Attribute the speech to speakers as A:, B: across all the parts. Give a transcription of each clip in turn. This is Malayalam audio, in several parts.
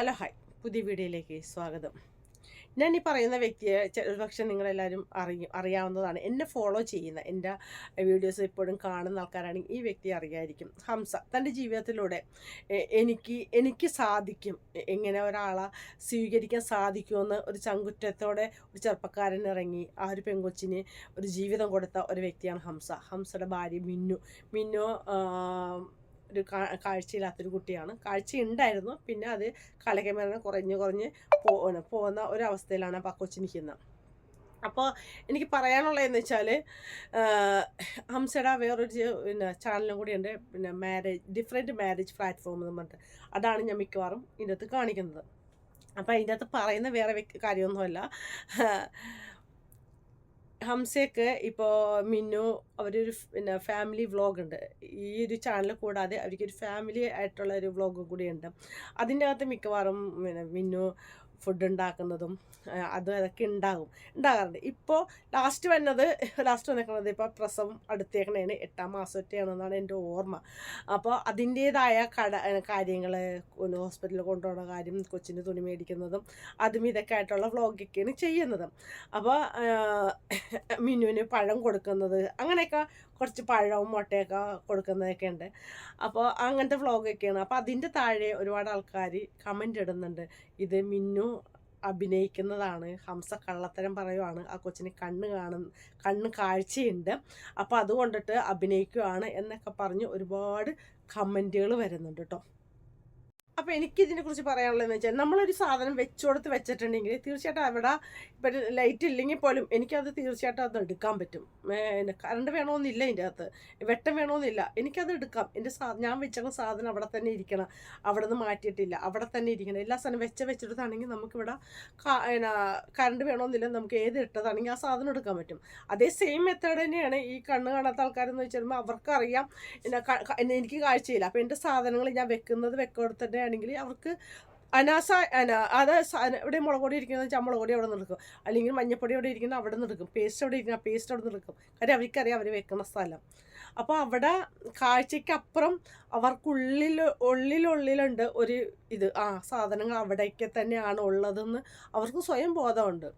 A: Hello hi. പുതിയ വീഡിയോയിലേക്ക് സ്വാഗതം. ഞാൻ ഈ പറയുന്ന വ്യക്തിയെ പക്ഷെ നിങ്ങളെല്ലാവരും അറിയും അറിയാവുന്നതാണ്. എന്നെ ഫോളോ ചെയ്യുന്ന എന്റെ വീഡിയോസ് ഇപ്പോഴും കാണുന്ന ആൾക്കാരാണെങ്കിൽ ഈ വ്യക്തി അറിയായിരിക്കും. ഹംസ തന്റെ ജീവിതത്തിലൂടെ എനിക്ക് എനിക്ക് സാധിക്കും. എങ്ങനെ ഒരാളെ സ്വീകരിക്കാൻ സാധിക്കുമെന്ന് ഒരു ചങ്കുറ്റത്തോടെ ഒരു ചെറുപ്പക്കാരൻ ഇറങ്ങി ആ ഒരു പെങ്കൊച്ചിന് ഒരു ജീവിതം കൊടുത്ത ഒരു വ്യക്തിയാണ് ഹംസ. ഹംസയുടെ ഭാര്യ മിന്നു. മിന്നു ഒരു കാഴ്ചയില്ലാത്തൊരു കുട്ടിയാണ്. കാഴ്ച ഉണ്ടായിരുന്നു പിന്നെ അത് കാലക്രമേണ കുറഞ്ഞ് കുറഞ്ഞ് പോകുന്ന ഒരവസ്ഥയിലാണ് അപ്പോൾ ആ കൊച്ചു നിൽക്കുന്നത്. അപ്പോൾ എനിക്ക് പറയാനുള്ളതെന്ന് വെച്ചാൽ ഹംസഡ വേറൊരു പിന്നെ ചാനലും കൂടി ഉണ്ട്. പിന്നെ മാരേജ് ഡിഫറെന്റ് മാരേജ് പ്ലാറ്റ്ഫോം എന്ന് പറഞ്ഞിട്ട്. അതാണ് ഞാൻ മിക്കവാറും ഇതിന്റെ അകത്ത് കാണിക്കുന്നത്. അപ്പോൾ അതിന്റെ അകത്ത് പറയുന്ന വേറെ കാര്യമൊന്നുമല്ല. ഹംസയ്ക്ക് ഇപ്പോൾ മിന്നു അവരൊരു പിന്നെ ഫാമിലി വ്ളോഗ് ഉണ്ട് ഈ ഒരു ചാനൽ കൂടാതെ അവർക്കൊരു ഫാമിലി ആയിട്ടുള്ള ഒരു വ്ളോഗ് കൂടിയുണ്ട്. അതിന്റെ അകത്ത് മിക്കവാറും പിന്നെ മിന്നു ഫുഡ് ഉണ്ടാക്കുന്നതും അതും അതൊക്കെ ഉണ്ടാകും. ഉണ്ടാകാറുണ്ട്. ഇപ്പോൾ ലാസ്റ്റ് വന്നത് ലാസ്റ്റ് വന്നേക്കുന്നത് ഇപ്പോൾ പ്രസവം അടുത്തേക്കണേന് എട്ടാം മാസത്തെയാണെന്നാണ് എന്റെ ഓർമ്മ. അപ്പോൾ അതിന്റേതായ കട കാര്യങ്ങൾ ഹോസ്പിറ്റലിൽ കൊണ്ടുപോകുന്ന കാര്യം കൊച്ചിന് തുണി മേടിക്കുന്നതും അതും ഇതൊക്കെ ആയിട്ടുള്ള വ്ളോഗൊക്കെയാണ് ചെയ്യുന്നത്. അപ്പോൾ മിന്നുവിന് പഴം കൊടുക്കുന്നത് അങ്ങനെയൊക്കെ കുറച്ച് പഴവും മുട്ടയൊക്കെ കൊടുക്കുന്നതൊക്കെ ഉണ്ട്. അപ്പോൾ അങ്ങനത്തെ വ്ളോഗൊക്കെയാണ്. അപ്പോൾ അതിന്റെ താഴെ ഒരുപാട് ആൾക്കാർ കമന്റ് ഇടുന്നുണ്ട്. ഇത് മിന്നു അഭിനയിക്കുന്നതാണ്. ഹംസ കള്ളത്തരം പറയുവാണ്. ആ കൊച്ചിന് കണ്ണ് കാണുന്ന കണ്ണ് കാഴ്ചയുണ്ട്. അപ്പോൾ അതുകൊണ്ടിട്ട് അഭിനയിക്കുവാണ് എന്നൊക്കെ പറഞ്ഞ് ഒരുപാട് കമന്റുകൾ വരുന്നുണ്ട് കേട്ടോ. അപ്പോൾ എനിക്കിതിനെ കുറിച്ച് പറയാനുള്ളതെന്ന് വെച്ചാൽ നമ്മളൊരു സാധനം വെച്ചുകൊടുത്ത് വെച്ചിട്ടുണ്ടെങ്കിൽ തീർച്ചയായിട്ടും അവിടെ ഇപ്പം ലൈറ്റ് ഇല്ലെങ്കിൽ പോലും എനിക്കത് തീർച്ചയായിട്ടും അത് എടുക്കാൻ പറ്റും. കറണ്ട് വേണമെന്നില്ല അതിന്റെ അകത്ത്. വെട്ടം വേണമെന്നില്ല എനിക്കത് എടുക്കാം. എന്റെ സാ ഞാൻ വെച്ച സാധനം അവിടെ തന്നെ ഇരിക്കണം. അവിടെ നിന്ന് മാറ്റിയിട്ടില്ല. അവിടെ തന്നെ ഇരിക്കണം. എല്ലാ സാധനം വെച്ച വെച്ചെടുത്താണെങ്കിൽ നമുക്കിവിടെ കറണ്ട് വേണമെന്നില്ല നമുക്ക് ഏത് ഇട്ടതാണെങ്കിൽ ആ സാധനം എടുക്കാൻ പറ്റും. അതേ സെയിം മെത്തേഡ് തന്നെയാണ് ഈ കണ്ണ് കാണാത്ത ആൾക്കാരെന്ന് വെച്ചാൽ അവർക്കറിയാം. എനിക്ക് കാഴ്ചയില്ല. അപ്പോൾ എന്റെ സാധനങ്ങൾ ഞാൻ വെക്കുന്നത് വെക്കോടത്തന്നെ ആണെങ്കിൽ അവർക്ക് അനാസ അന അത് ഇവിടെ മുളക് പൊടി ഇരിക്കുന്നത് വെച്ചാൽ മുളക് പൊടി അവിടെ നിൽക്കും അല്ലെങ്കിൽ മഞ്ഞപ്പൊടി അവിടെ ഇരിക്കുന്ന അവിടെ എടുക്കും. പേസ്റ്റ് അവിടെ ഇരിക്കുന്ന പേസ്റ്റ് അവിടെ എടുക്കും. കാര്യം അവർക്കറിയാം അവർ വെക്കുന്ന സ്ഥലം. അപ്പോൾ അവിടെ കാഴ്ചയ്ക്കപ്പുറം അവർക്കുള്ളിൽ ഉള്ളിലുള്ളിലുണ്ട് ഒരു ഇത്. ആ സാധനങ്ങൾ അവിടേക്ക് തന്നെയാണ് ഉള്ളതെന്ന് അവർക്ക് സ്വയം ബോധമുണ്ട്.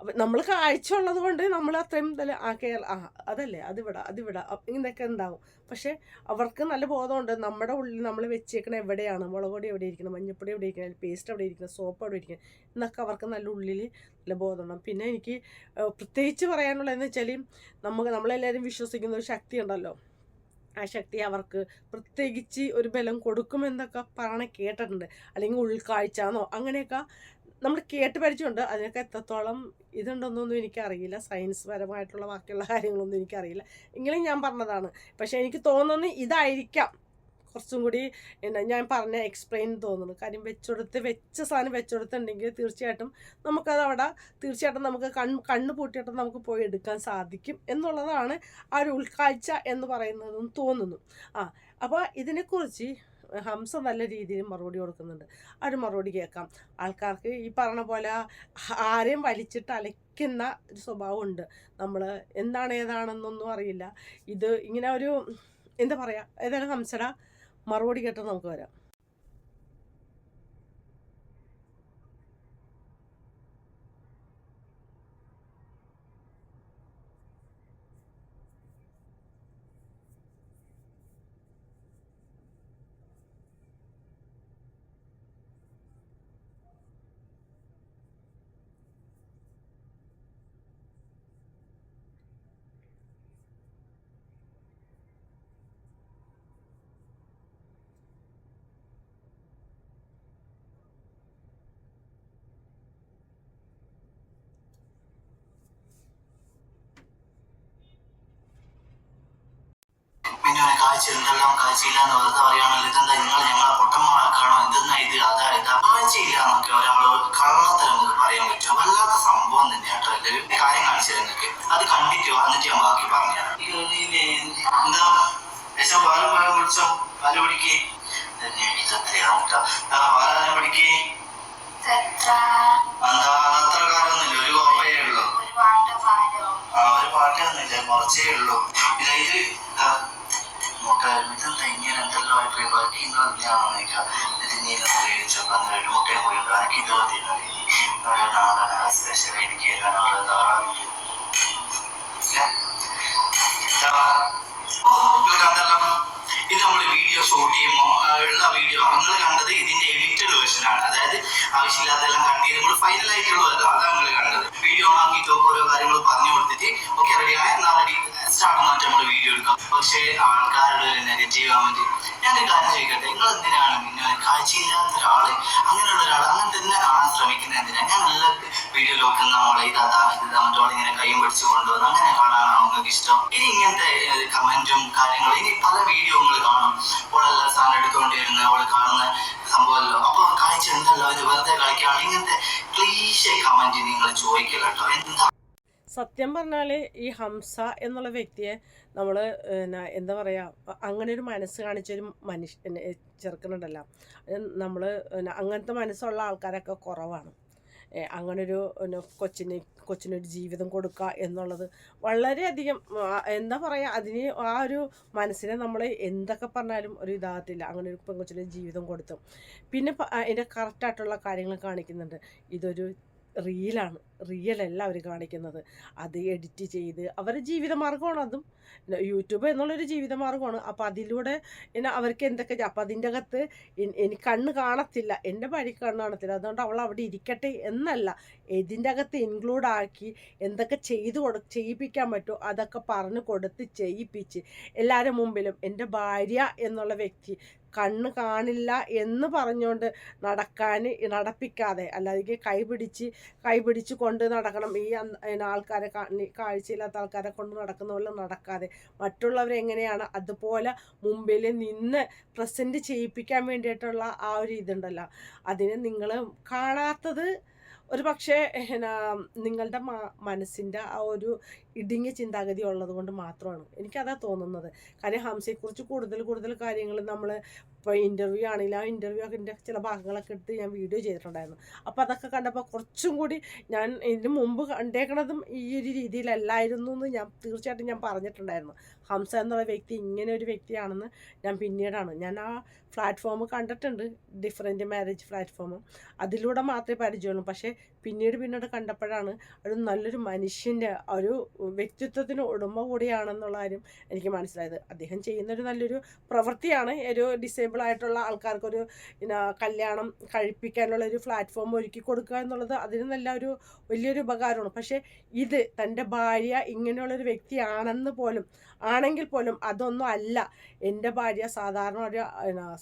A: അപ്പം നമ്മൾ കാഴ്ച ഉള്ളത് കൊണ്ട് നമ്മൾ അത്രയും തല ആ കേരള ആ അതല്ലേ അതിവിടെ അതിവിടെ ഇങ്ങനെയൊക്കെ ഉണ്ടാവും. പക്ഷേ അവർക്ക് നല്ല ബോധമുണ്ട്. നമ്മുടെ ഉള്ളിൽ നമ്മൾ വെച്ചേക്കണ എവിടെയാണ്? മുളകൊടി എവിടെ ഇരിക്കണം? മഞ്ഞപ്പൊടി എവിടെ ഇരിക്കണം? പേസ്റ്റ് എവിടെ ഇരിക്കണം? സോപ്പ് എവിടെ ഇരിക്കണം? എന്നൊക്കെ അവർക്ക് നല്ല ഉള്ളിൽ നല്ല ബോധമുണ്ടാവും പിന്നെ എനിക്ക് പ്രത്യേകിച്ച് പറയാനുള്ളതെന്ന് വെച്ചാൽ നമുക്ക് നമ്മളെല്ലാവരും വിശ്വസിക്കുന്ന ഒരു ശക്തി ഉണ്ടല്ലോ. ആ ശക്തി അവർക്ക് പ്രത്യേകിച്ച് ഒരു ബലം കൊടുക്കുമെന്നൊക്കെ പറയണ കേട്ടിട്ടുണ്ട്. അല്ലെങ്കിൽ ഉൾക്കാഴ്ച എന്നോ അങ്ങനെയൊക്കെ നമ്മൾ കേട്ട് പരിചയമുണ്ട്. അതിനൊക്കെ എത്രത്തോളം ഇതുണ്ടെന്നൊന്നും എനിക്കറിയില്ല. സയൻസ് പരമായിട്ടുള്ള ബാക്കിയുള്ള കാര്യങ്ങളൊന്നും എനിക്കറിയില്ല. എങ്കിലും ഞാൻ പറഞ്ഞതാണ്. പക്ഷേ എനിക്ക് തോന്നുന്നു ഇതായിരിക്കാം. കുറച്ചും കൂടി എന്നാ ഞാൻ പറഞ്ഞ എക്സ്പ്ലെയിൻ തോന്നുന്നു. കാര്യം വെച്ചെടുത്ത് വെച്ച സാധനം വെച്ചെടുത്തുണ്ടെങ്കിൽ തീർച്ചയായിട്ടും നമുക്കത് അവിടെ തീർച്ചയായിട്ടും നമുക്ക് കണ്ണ് കണ്ണ് പൂട്ടിയിട്ട് നമുക്ക് പോയി എടുക്കാൻ സാധിക്കും എന്നുള്ളതാണ് ആ ഒരു ഉൾക്കാഴ്ച എന്ന് പറയുന്നതെന്ന് തോന്നുന്നു. ആ അപ്പോൾ ഇതിനെക്കുറിച്ച് ഹംസ നല്ല രീതിയിൽ മറുപടി കൊടുക്കുന്നുണ്ട്. ആ മറുപടി കേൾക്കാം. ആൾക്കാർക്ക് ഈ പറഞ്ഞ പോലെ ആരെയും വലിച്ചിട്ട് അലയ്ക്കുന്ന ഒരു സ്വഭാവമുണ്ട്. നമ്മൾ എന്താണ് ഏതാണെന്നൊന്നും അറിയില്ല. ഇത് ഇങ്ങനെ ഒരു എന്താ പറയുക ഏതായാലും ഹംസട മറുപടി കേട്ട് നമുക്ക് വരാം
B: പിന്നെ ഒരു കാഴ്ച കാഴ്ചയില്ല എന്ന് വെറുതെ പറയുകയാണല്ലോ ഇതെന്താ? നിങ്ങൾ ഞങ്ങളെ പൊട്ടന്മാരാക്കാണോ എന്തെന്നാ ഇത്? അതാ ഇതാ. കാഴ്ചയില്ല എന്നൊക്കെ ഒരാൾ കള്ളത്തരം നമുക്ക് പറയാൻ പറ്റും. വല്ലാത്ത സംഭവം തന്നെയാട്ടോ എല്ലാവരും കാര്യം കാണിച്ചു നിങ്ങൾക്ക്. അത് കണ്ടിട്ടോ എന്നിട്ട് ഞാൻ ബാക്കി പറഞ്ഞുതരാം. എന്താ? ഏശോ പാലം പാലം കുടിച്ചോ പാൽ പിടിക്കേ. ഇതെത്രയാണ് പാലാലം പിടിക്കേ. എന്താ? അതത്ര കാലമൊന്നുമില്ല ഒരു കോപ്പയേ ഉള്ളൂ. ആ ഒരു പാട്ടൊന്നുമില്ല. കുറച്ചേ ഉള്ളൂ. ഇത് കാര്യമില്ല തെങ്ങിയൻ എന്തൊക്കെ ബാക്കിയുള്ള ധ്യാനമേക്കാം തിരിഞ്ഞില്ല ഉപയോഗിച്ചു പന്ത്രണ്ട് മുട്ട പോയി ബാക്കി തോന്നിയത് നമ്മുടെ നാടന സ്പെഷ്യൽ എനിക്ക് നമ്മുടെ ധാരാളം ഇത് നമ്മൾ വീഡിയോ ഷൂട്ട് ചെയ്യുമ്പോൾ ഉള്ള വീഡിയോ നിങ്ങൾ കണ്ടത് ഇതിന്റെ എഡിറ്റഡ് വേർഷൻ ആണ് അതായത് ആവശ്യമില്ലാതെല്ലാം കട്ട് ചെയ്ത് നമ്മൾ ഫൈനൽ ആയിട്ടുള്ളതല്ല അതാണ് നിങ്ങൾ കണ്ടത് വീഡിയോ ആക്കിയിട്ട് ഓരോ കാര്യങ്ങൾ പറഞ്ഞു കൊടുത്തിട്ട് ഓക്കെ റെഡിയാണ് നാളെ സ്റ്റാർട്ട് മാറ്റി നമ്മൾ വീഡിയോ എടുക്കാം. പക്ഷേ ആൾക്കാരുടെ ചെയ്യാൻ വേണ്ടി ഞാനൊരു കാര്യം ചോദിക്കട്ടെ? നിങ്ങൾ എന്തിനാണ് പിന്നെ കാഴ്ചയില്ലാത്ത ഒരാൾ അങ്ങനെയുള്ള ഒരാൾ അങ്ങനെ തന്നെ കാണാൻ ശ്രമിക്കുന്നത് എന്തിനാണ് ഞാൻ നല്ല വീഡിയോ നോക്കുന്ന മോളെ ഇതാ ഇത് മറ്റോളെ ഇങ്ങനെ കൈയും പിടിച്ച് കൊണ്ടുവന്ന് അങ്ങനെ കാണാനാണോ നിങ്ങൾക്ക് ഇഷ്ടം? ഇനി ഇങ്ങനത്തെ കമന്റും കാര്യങ്ങളും ഇനി പല വീഡിയോ നിങ്ങൾ കാണും. ഓളെല്ലാം സാധനം എടുത്തുകൊണ്ടിരുന്ന അവൾ കാണുന്ന സംഭവമല്ലോ. അപ്പൊ കാഴ്ച ഉണ്ടല്ലോ ഇത് വെറുതെ കളിക്കാണ്. ഇങ്ങനത്തെ ക്ലീശ കമന്റ് നിങ്ങൾ ചോദിക്കില്ല കേട്ടോ. എന്താ
A: സത്യം പറഞ്ഞാൽ ഈ ഹംസ എന്നുള്ള വ്യക്തിയെ നമ്മൾ എന്താ പറയുക അങ്ങനെ ഒരു മനസ്സ് കാണിച്ചൊരു മനുഷ്യ ചെറുക്കുന്നുണ്ടല്ലോ നമ്മൾ അങ്ങനത്തെ മനസ്സുള്ള ആൾക്കാരൊക്കെ കുറവാണ്. അങ്ങനൊരു കൊച്ചിന് കൊച്ചിനൊരു ജീവിതം കൊടുക്കുക എന്നുള്ളത് വളരെയധികം എന്താ പറയുക അതിന് ആ ഒരു മനസ്സിനെ നമ്മൾ എന്തൊക്കെ പറഞ്ഞാലും ഒരു ഇതാകത്തില്ല. അങ്ങനെ ഒരു പെൺകൊച്ചിന് ജീവിതം കൊടുത്തു. പിന്നെ അതിന്റെ കറക്റ്റായിട്ടുള്ള കാര്യങ്ങൾ കാണിക്കുന്നുണ്ട്. ഇതൊരു റീലാണ് റിയലല്ല അവർ കാണിക്കുന്നത്. അത് എഡിറ്റ് ചെയ്ത് അവരുടെ ജീവിതമാർഗമാണ് അതും. യൂട്യൂബ് എന്നുള്ളൊരു ജീവിതമാർഗമാണ്. അപ്പോൾ അതിലൂടെ പിന്നെ അവർക്ക് എന്തൊക്കെ അപ്പോൾ അതിന്റെ അകത്ത് എനിക്ക് കണ്ണ് കാണത്തില്ല. എന്റെ ഭാര്യയ്ക്ക് കണ്ണ് കാണത്തില്ല. അതുകൊണ്ട് അവൾ അവിടെ ഇരിക്കട്ടെ എന്നല്ല. ഇതിന്റെ അകത്ത് ഇൻക്ലൂഡ് ആക്കി എന്തൊക്കെ ചെയ്ത് കൊടു ചെയ്യിപ്പിക്കാൻ പറ്റുമോ അതൊക്കെ പറഞ്ഞു കൊടുത്ത് ചെയ്യിപ്പിച്ച് എല്ലാവരുടെ മുമ്പിലും എന്റെ ഭാര്യ എന്നുള്ള വ്യക്തി കണ്ണ് കാണില്ല എന്ന് പറഞ്ഞുകൊണ്ട് നടക്കാൻ നടപ്പിക്കാതെ അല്ലാതെ കൈപിടിച്ച് കൈപിടിച്ച് കൊണ്ട് നടക്കണം. ഈ ആൾക്കാരെ കാഴ്ചയില്ലാത്ത ആൾക്കാരെ കൊണ്ട് നടക്കുന്ന പോലെ നടക്കാതെ. മറ്റുള്ളവരെങ്ങനെയാണ് അതുപോലെ മുമ്പിൽ നിന്ന് പ്രസന്റ് ചെയ്യിപ്പിക്കാൻ വേണ്ടിയിട്ടുള്ള ആ ഒരു ഇതുണ്ടല്ലോ. അതിന് നിങ്ങൾ കാണാത്തത് ഒരു പക്ഷേ നിങ്ങളുടെ മനസ്സിന്റെ ആ ഒരു ഇടുങ്ങിയ ചിന്താഗതി ഉള്ളത് കൊണ്ട് മാത്രമാണ് എനിക്കതാ തോന്നുന്നത്. കാര്യം ഹംസയെക്കുറിച്ച് കൂടുതൽ കൂടുതൽ കാര്യങ്ങൾ നമ്മൾ ഇപ്പോൾ ഇന്റർവ്യൂ ആണെങ്കിൽ ആ ഇന്റർവ്യൂ അതിന്റെ ചില ഭാഗങ്ങളൊക്കെ എടുത്ത് ഞാൻ വീഡിയോ ചെയ്തിട്ടുണ്ടായിരുന്നു. അപ്പോൾ അതൊക്കെ കണ്ടപ്പോൾ കുറച്ചും കൂടി ഞാൻ ഇതിന് മുമ്പ് കണ്ടേക്കണതും ഈ ഒരു രീതിയിലല്ലായിരുന്നു എന്ന് ഞാൻ തീർച്ചയായിട്ടും ഞാൻ പറഞ്ഞിട്ടുണ്ടായിരുന്നു. ഹംസ എന്നുള്ള വ്യക്തി ഇങ്ങനെ ഒരു വ്യക്തിയാണെന്ന് ഞാൻ പിന്നീടാണ്. ഞാൻ ആ പ്ലാറ്റ്ഫോം കണ്ടിട്ടുണ്ട് ഡിഫറെന്റ് മാരേജ് പ്ലാറ്റ്ഫോം അതിലൂടെ മാത്രമേ പരിചയമുള്ളൂ. പക്ഷേ പിന്നീട് പിന്നീട് കണ്ടപ്പോഴാണ് ഒരു നല്ലൊരു മനുഷ്യന്റെ ഒരു വ്യക്തിത്വത്തിന് ഉടമ കൂടിയാണെന്നുള്ള കാര്യം എനിക്ക് മനസ്സിലായത്. അദ്ദേഹം ചെയ്യുന്നൊരു നല്ലൊരു പ്രവൃത്തിയാണ് ഒരു ഡിസേബിൾ ആയിട്ടുള്ള ആൾക്കാർക്കൊരു കല്യാണം കഴിപ്പിക്കാനുള്ള ഒരു പ്ലാറ്റ്ഫോം ഒരുക്കി കൊടുക്കുക എന്നുള്ളത് അതിന് നല്ല ഒരു വലിയൊരു ഉപകാരമാണ്. പക്ഷേ ഇത് തന്റെ ഭാര്യ ഇങ്ങനെയുള്ളൊരു വ്യക്തിയാണെന്ന് പോലും ആണെങ്കിൽ പോലും അതൊന്നും അല്ല. എന്റെ ഭാര്യ സാധാരണ ഒരു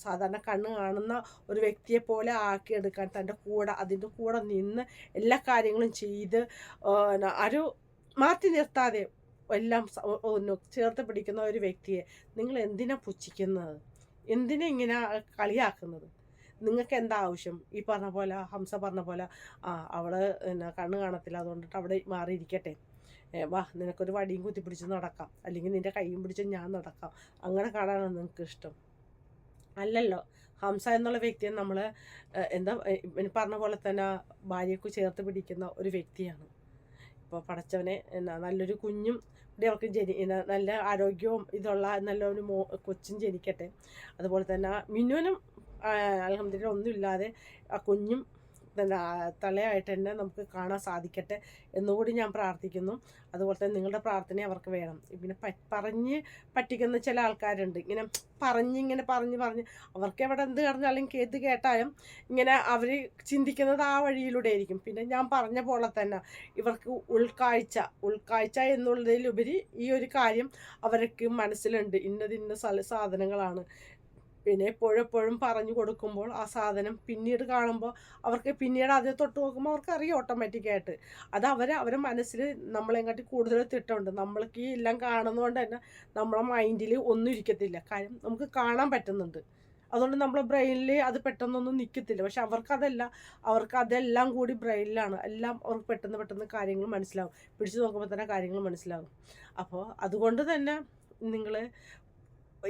A: സാധാരണ കണ്ണ് കാണുന്ന ഒരു വ്യക്തിയെ പോലെ ആക്കിയെടുക്കാൻ തന്റെ കൂടെ അതിന്റെ കൂടെ നിന്ന് എല്ലാ കാര്യങ്ങളും ചെയ്ത് ഒരു മാറ്റി നിർത്താതെ എല്ലാം ചേർത്ത് പിടിക്കുന്ന ഒരു വ്യക്തിയെ നിങ്ങൾ എന്തിനാ പുച്ഛിക്കുന്നത്? എന്തിനാ ഇങ്ങനെ കളിയാക്കുന്നത്? നിങ്ങൾക്ക് എന്താ ആവശ്യം? ഈ പറഞ്ഞ പോലെ ഹംസ പറഞ്ഞ പോലെ ആ അവൾ പിന്നെ കണ്ണ് കാണത്തില്ല അതുകൊണ്ടിട്ട് അവിടെ മാറിയിരിക്കട്ടെ. വാ നിനക്കൊരു വടിയും കുത്തിപ്പിടിച്ച് നടക്കാം. അല്ലെങ്കിൽ നിന്റെ കൈയും പിടിച്ച് ഞാൻ നടക്കാം. അങ്ങനെ കാണാനാണ് നിങ്ങൾക്ക് ഇഷ്ടം. അല്ലല്ലോ ഹംസ എന്നുള്ള വ്യക്തിയെ നമ്മൾ എന്താ പറഞ്ഞ പോലെ തന്നെ ഭാര്യക്ക് ചേർത്ത് പിടിക്കുന്ന ഒരു വ്യക്തിയാണ്. ഇപ്പോൾ പടച്ചവനെ എന്നാ നല്ലൊരു കുഞ്ഞും അവർക്ക് ജനി നല്ല ആരോഗ്യവും ഇതുള്ള നല്ലൊരു മോ കൊച്ചും ജനിക്കട്ടെ. അതുപോലെ തന്നെ മിന്നുവിനും അലഹമ്മദില്ല ഒന്നുമില്ലാതെ ആ കുഞ്ഞും തലയായിട്ട് തന്നെ നമുക്ക് കാണാൻ സാധിക്കട്ടെ എന്നുകൂടി ഞാൻ പ്രാർത്ഥിക്കുന്നു. അതുപോലെ തന്നെ നിങ്ങളുടെ പ്രാർത്ഥന അവർക്ക് വേണം. പ പറഞ്ഞ് പറ്റിക്കുന്ന ചില ആൾക്കാരുണ്ട്. ഇങ്ങനെ പറഞ്ഞ് ഇങ്ങനെ പറഞ്ഞ് പറഞ്ഞ്. അവർക്ക് എവിടെ എന്ത് കിടന്നാലും കേത് കേട്ടാലും ഇങ്ങനെ അവർ ചിന്തിക്കുന്നത് ആ വഴിയിലൂടെ ആയിരിക്കും. പിന്നെ ഞാൻ പറഞ്ഞ പോലെ തന്നെ ഇവർക്ക് ഉൾക്കാഴ്ച ഉൾക്കാഴ്ച എന്നുള്ളതിലുപരി ഈ ഒരു കാര്യം അവർക്ക് മനസ്സിലുണ്ട്. ഇന്നത് ഇന്ന സാധനങ്ങളാണ്. പിന്നെ എപ്പോഴും എപ്പോഴും പറഞ്ഞു കൊടുക്കുമ്പോൾ ആ സാധനം പിന്നീട് കാണുമ്പോൾ അവർക്ക് പിന്നീട് അത് തൊട്ട് നോക്കുമ്പോൾ അവർക്ക് അറിയാം ഓട്ടോമാറ്റിക്കായിട്ട് അത് അവർ അവരെ മനസ്സിൽ നമ്മളെങ്ങാട്ടി കൂടുതൽ തിട്ടമുണ്ട്. നമ്മൾക്ക് ഈ എല്ലാം കാണുന്നതുകൊണ്ട് തന്നെ നമ്മളെ മൈൻഡിൽ ഒന്നും ഇരിക്കത്തില്ല. കാര്യം നമുക്ക് കാണാൻ പറ്റുന്നുണ്ട്. അതുകൊണ്ട് നമ്മളെ ബ്രെയിനിൽ അത് പെട്ടെന്നൊന്നും നിൽക്കത്തില്ല പക്ഷെ അവർക്കതല്ല. അവർക്ക് അതെല്ലാം കൂടി ബ്രെയിനിലാണ് എല്ലാം അവർക്ക് പെട്ടെന്ന് പെട്ടെന്ന് കാര്യങ്ങൾ മനസ്സിലാവും. പിടിച്ചു നോക്കുമ്പോൾ തന്നെ കാര്യങ്ങൾ മനസ്സിലാവും. അപ്പോൾ അതുകൊണ്ട് തന്നെ നിങ്ങൾ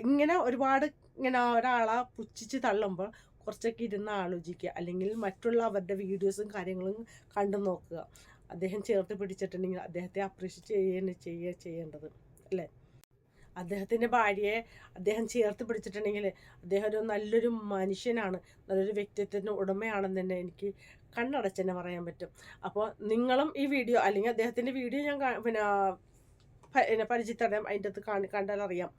A: ഇങ്ങനെ ഒരുപാട് ഇങ്ങനെ ഒരാളെ പുച്ഛിച്ച് തള്ളുമ്പോൾ കുറച്ചൊക്കെ ഇരുന്ന് ആലോചിക്കുക. അല്ലെങ്കിൽ മറ്റുള്ള അവരുടെ വീഡിയോസും കാര്യങ്ങളും കണ്ടു നോക്കുക. അദ്ദേഹം ചേർത്ത് പിടിച്ചിട്ടുണ്ടെങ്കിൽ അദ്ദേഹത്തെ അപ്രീഷിയേറ്റ് ചെയ്യുകയാണ് ചെയ്യുക ചെയ്യേണ്ടത്. അല്ലേ? അദ്ദേഹത്തിന്റെ ഭാര്യയെ അദ്ദേഹം ചേർത്ത് പിടിച്ചിട്ടുണ്ടെങ്കിൽ അദ്ദേഹം ഒരു നല്ലൊരു മനുഷ്യനാണ്. നല്ലൊരു വ്യക്തിത്വത്തിന്റെ ഉടമയാണെന്ന് തന്നെ എനിക്ക് കണ്ണടച്ച് തന്നെ പറയാൻ പറ്റും. അപ്പോൾ നിങ്ങളും ഈ വീഡിയോ അല്ലെങ്കിൽ അദ്ദേഹത്തിന്റെ വീഡിയോ ഞാൻ പിന്നെ എന്നെ പരിചയത്തടയാം അതിന്റെ അകത്ത് കാണി കണ്ടാൽ അറിയാം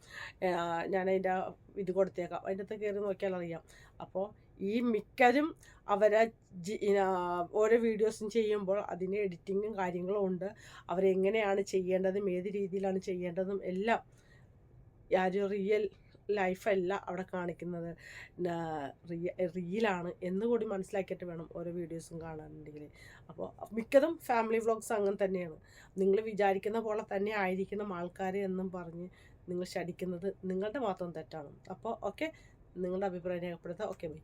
A: ഞാൻ അതിന്റെ ഇത് കൊടുത്തേക്കാം. അതിന്റെ അകത്ത് കയറി നോക്കിയാൽ അറിയാം അപ്പോൾ ഈ മിക്കരും അവരെ ഓരോ വീഡിയോസും ചെയ്യുമ്പോൾ അതിന് എഡിറ്റിങ്ങും കാര്യങ്ങളും ഉണ്ട്. അവരെങ്ങനെയാണ് ചെയ്യേണ്ടതും ഏത് രീതിയിലാണ് ചെയ്യേണ്ടതും എല്ലാം. ആരും റിയൽ ലൈഫല്ല അവിടെ കാണിക്കുന്നത്. റിയലാണ് എന്നുകൂടി മനസ്സിലാക്കിയിട്ട് വേണം ഓരോ വീഡിയോസും കാണാനുണ്ടെങ്കിൽ അപ്പോൾ മിക്കതും ഫാമിലി വ്ളോഗ്സ് അങ്ങനെ തന്നെയാണ്. നിങ്ങൾ വിചാരിക്കുന്ന പോലെ തന്നെ ആയിരിക്കണം ആൾക്കാർ എന്നും പറഞ്ഞ് നിങ്ങൾ ശടിക്കുന്നത് നിങ്ങളുടെ മാത്രം തെറ്റാണ്. അപ്പോൾ ഓക്കെ നിങ്ങളുടെ അഭിപ്രായം രേഖപ്പെടുത്താം ഓക്കെ ബൈ.